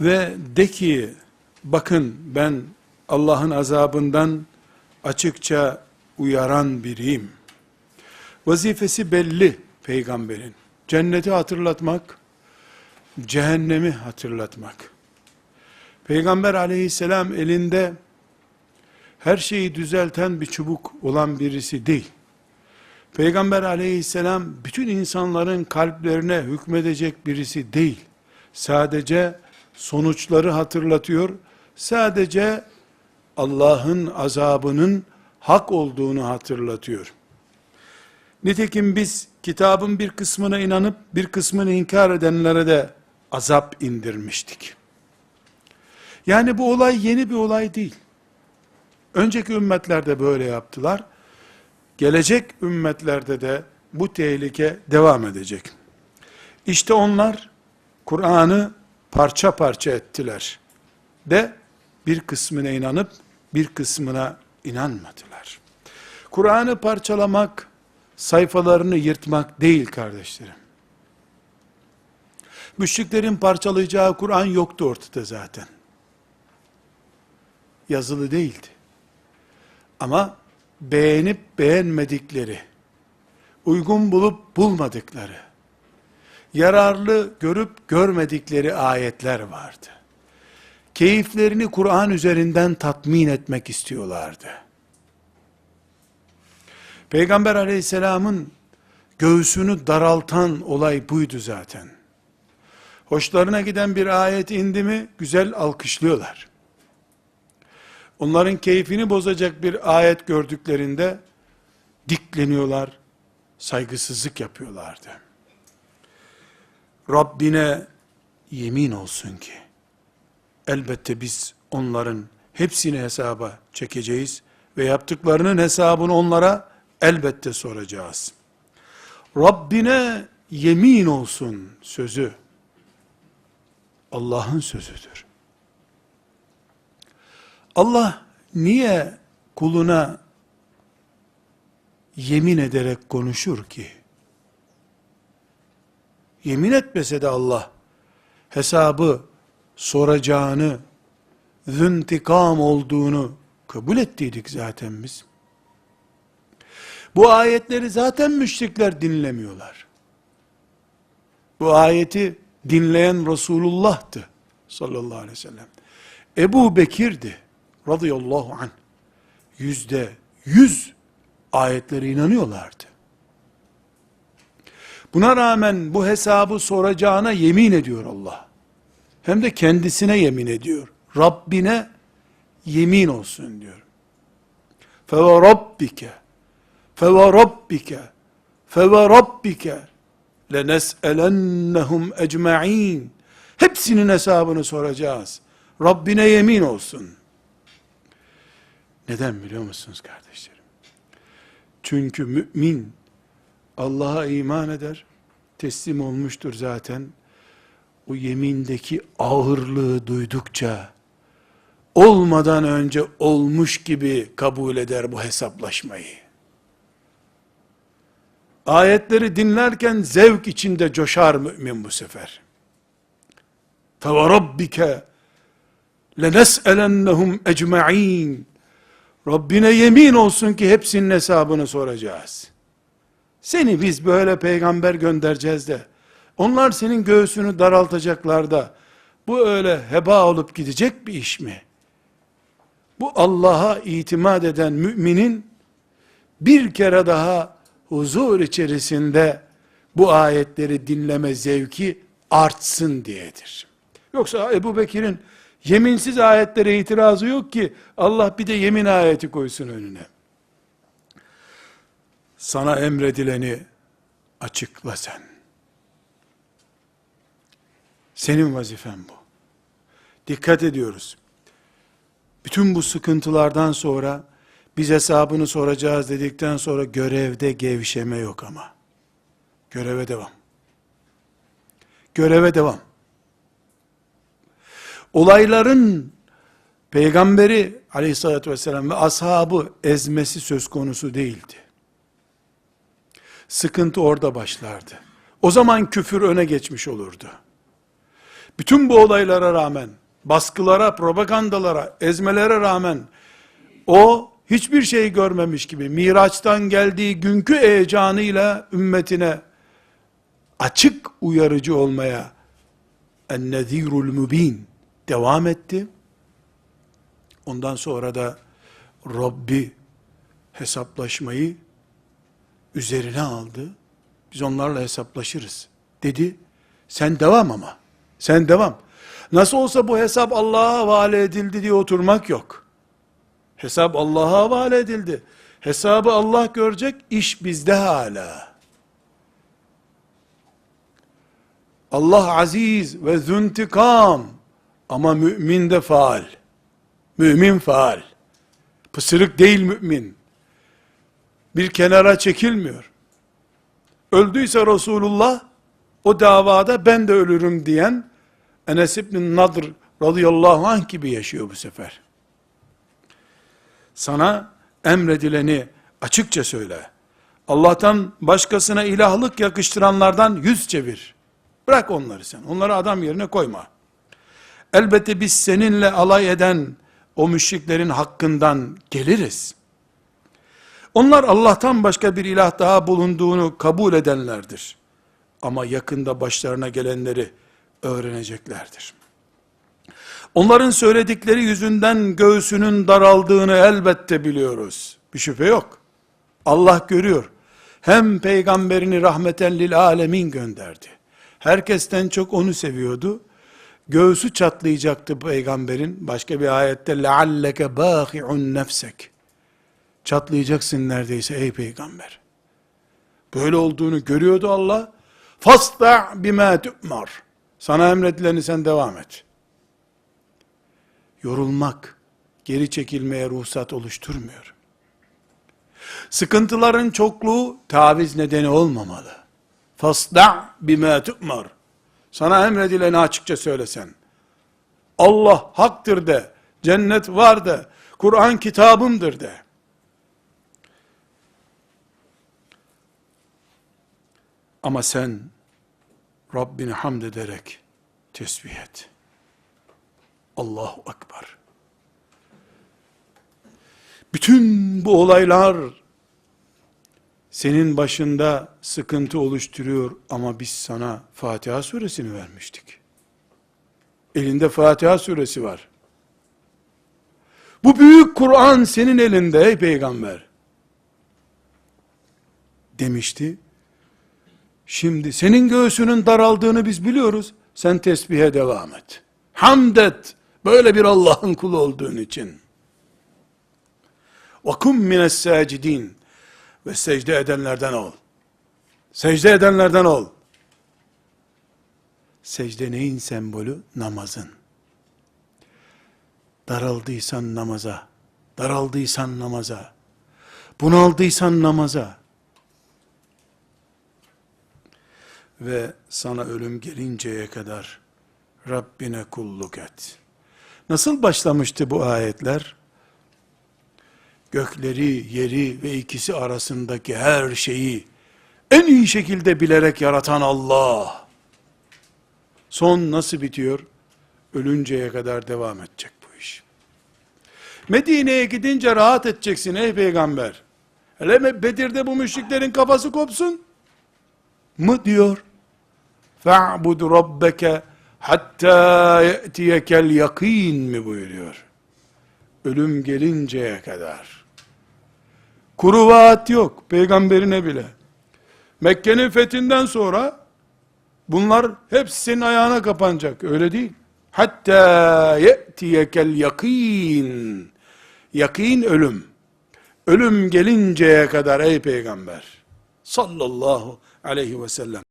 Ve de ki, bakın ben Allah'ın azabından açıkça uyaran biriyim. Vazifesi belli peygamberin. Cenneti hatırlatmak, cehennemi hatırlatmak. Peygamber aleyhisselam elinde her şeyi düzelten bir çubuk olan birisi değil. Peygamber aleyhisselam bütün insanların kalplerine hükmedecek birisi değil. Sadece sonuçları hatırlatıyor. Sadece Allah'ın azabının hak olduğunu hatırlatıyor. Nitekim biz kitabın bir kısmına inanıp bir kısmını inkar edenlere de azap indirmiştik. Yani bu olay yeni bir olay değil. Önceki ümmetlerde böyle yaptılar. Gelecek ümmetlerde de bu tehlike devam edecek. İşte onlar Kur'an'ı parça parça ettiler. De bir kısmına inanıp bir kısmına inanmadılar. Kur'an'ı parçalamak, sayfalarını yırtmak değil kardeşlerim. Müşriklerin parçalayacağı Kur'an yoktu ortada zaten. Yazılı değildi. Ama beğenip beğenmedikleri, uygun bulup bulmadıkları, yararlı görüp görmedikleri ayetler vardı. Keyiflerini Kur'an üzerinden tatmin etmek istiyorlardı. Peygamber aleyhisselamın göğsünü daraltan olay buydu zaten. Hoşlarına giden bir ayet indi mi güzel alkışlıyorlar. Onların keyfini bozacak bir ayet gördüklerinde dikleniyorlar, saygısızlık yapıyorlardı. Rabbine yemin olsun ki elbette biz onların hepsini hesaba çekeceğiz ve yaptıklarının hesabını onlara elbette soracağız. Rabbine yemin olsun sözü Allah'ın sözüdür. Allah niye kuluna yemin ederek konuşur ki? Yemin etmese de Allah hesabı soracağını, züntikam olduğunu kabul ettiydik zaten biz. Bu ayetleri zaten müşrikler dinlemiyorlar. Bu ayeti dinleyen Resulullah'tı sallallahu aleyhi ve sellem. Ebu Bekir'di radıyallahu anh. Yüzde yüz ayetlere inanıyorlardı. Buna rağmen bu hesabı soracağına yemin ediyor Allah. Hem de kendisine yemin ediyor. Rabbine yemin olsun diyor. Rabbike feve rabbike lenes'elennehum ecma'in hepsinin hesabını soracağız. Rabbine yemin olsun. Neden biliyor musunuz kardeşlerim? Çünkü mümin Allah'a iman eder, teslim olmuştur zaten. O yemindeki ağırlığı duydukça olmadan önce olmuş gibi kabul eder bu hesaplaşmayı. Ayetleri dinlerken zevk içinde coşar mümin bu sefer. فَوَرَبِّكَ لَنَسْأَلَنَّهُمْ اَجْمَعِينَ Rabbine yemin olsun ki hepsinin hesabını soracağız. Seni biz böyle peygamber göndereceğiz de, onlar senin göğsünü daraltacaklar da, bu öyle heba olup gidecek bir iş mi? Bu Allah'a itimat eden müminin, bir kere daha huzur içerisinde bu ayetleri dinleme zevki artsın diyedir. Yoksa Ebu Bekir'in yeminsiz ayetlere itirazı yok ki Allah bir de yemin ayeti koysun önüne. Sana emredileni açıkla sen. Senin vazifen bu. Dikkat ediyoruz. Bütün bu sıkıntılardan sonra biz hesabını soracağız dedikten sonra görevde gevşeme yok ama. Göreve devam. Göreve devam. Olayların peygamberi aleyhissalatü vesselam ve ashabı ezmesi söz konusu değildi. Sıkıntı orada başlardı. O zaman küfür öne geçmiş olurdu. Bütün bu olaylara rağmen, baskılara, propagandalara, ezmelere rağmen, o hiçbir şey görmemiş gibi, Miraç'tan geldiği günkü heyecanıyla ümmetine açık uyarıcı olmaya, en-nezirul mübin devam etti. Ondan sonra da Rabbi hesaplaşmayı üzerine aldı. Biz onlarla hesaplaşırız dedi. Sen devam ama. Sen devam. Nasıl olsa bu hesap Allah'a havale edildi diye oturmak yok. Hesap Allah'a havale edildi. Hesabı Allah görecek, iş bizde hala. Allah aziz ve züntikam ama mümin de faal. Mümin faal. Pısırık değil mümin. Bir kenara çekilmiyor. Öldüyse Resulullah o davada ben de ölürüm diyen Enes İbn Nadr radıyallahu anh gibi yaşıyor bu sefer. Sana emredileni açıkça söyle. Allah'tan başkasına ilahlık yakıştıranlardan yüz çevir. Bırak onları sen. Onları adam yerine koyma. Elbette biz seninle alay eden o müşriklerin hakkından geliriz. Onlar Allah'tan başka bir ilah daha bulunduğunu kabul edenlerdir. Ama yakında başlarına gelenleri öğreneceklerdir. Onların söyledikleri yüzünden göğsünün daraldığını elbette biliyoruz. Bir şüphe yok. Allah görüyor. Hem peygamberini rahmeten lil alemin gönderdi. Herkesten çok onu seviyordu. Göğsü çatlayacaktı peygamberin. Başka bir ayette lealleke bâhi'un nefsek. Çatlayacaksın neredeyse ey peygamber. Böyle olduğunu görüyordu Allah. Fasta bima tu'mar. Sana emredileni sen devam et. Yorulmak, geri çekilmeye ruhsat oluşturmuyor. Sıkıntıların çokluğu taviz nedeni olmamalı. Fasda bima tu'mar. Sana emredileni açıkça söylesen. Allah haktır de, cennet var de, Kur'an kitabımdır de. Ama sen Rabbini hamd ederek tesbih et. Allahu Ekber. Bütün bu olaylar senin başında sıkıntı oluşturuyor ama biz sana Fatiha suresini vermiştik. Elinde Fatiha suresi var. Bu büyük Kur'an senin elinde ey peygamber. Demişti. Şimdi senin göğsünün daraldığını biz biliyoruz. Sen tesbihe devam et. Hamd et. Böyle bir Allah'ın kulu olduğun için. وَكُمْ مِنَ السَّاجِدِينَ Ve secde edenlerden ol. Secde edenlerden ol. Secde neyin sembolü? Namazın. Daraldıysan namaza, daraldıysan namaza, bunaldıysan namaza, ve sana ölüm gelinceye kadar Rabbine kulluk et. Nasıl başlamıştı bu ayetler? Gökleri, yeri ve ikisi arasındaki her şeyi en iyi şekilde bilerek yaratan Allah. Son nasıl bitiyor? Ölünceye kadar devam edecek bu iş. Medine'ye gidince rahat edeceksin ey peygamber. Hele Bedir'de bu müşriklerin kafası kopsun mı diyor? فَاعْبُدْ رَبَّكَ hatta ye'tiyekel yakin mi buyuruyor. Ölüm gelinceye kadar. Kuru vaat yok peygamberine bile. Mekke'nin fethinden sonra bunlar hepsi senin ayağına kapanacak. Öyle değil. Hatta ye'tiyekel yakin. Yakin ölüm. Ölüm gelinceye kadar ey peygamber. Sallallahu aleyhi ve sellem.